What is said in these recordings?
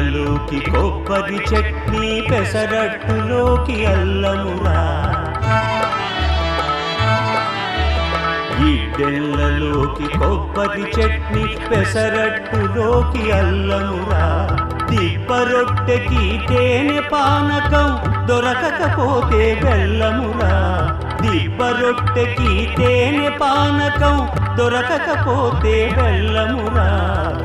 తెల్లలోకి కొబ్బరి చట్నీ పెసరట్టులోకి అల్లమురా. ఈ కొబ్బరి చట్నీ పెసరట్టులోకి అల్లమురా. దిబ్బరొట్టెకి తేనె పానకం దొరకకపోతే బెల్లమురా. దిబ్బరొట్టెకి తేనె పానకం దొరకకపోతే బెల్లమురా.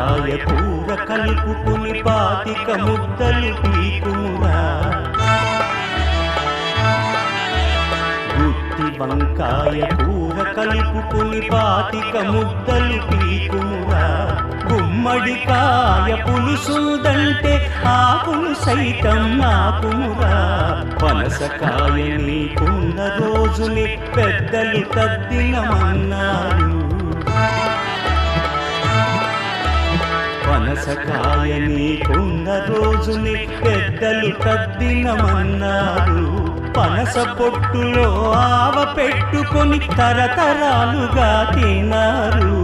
వంకాయ కూర కలుపుకుని పాతిక ముద్దలు పీకుమురా గుత్తి వంకాయ కూర కలుపుకుని పాతిక ముద్దలు పీకుమురా గుమ్మడికాయ పులుసుదంటే ఆకులు సైతం నాకుమురా. పనసకాయ నీకున్న రోజుని పెద్దలు తద్దినమన్నారు పనసకాయ కొన్న రోజుని పెద్దలు తద్దినమన్నారు పనస పొట్టులో ఆవ పెట్టుకొని తరతరాలుగా తిన్నారు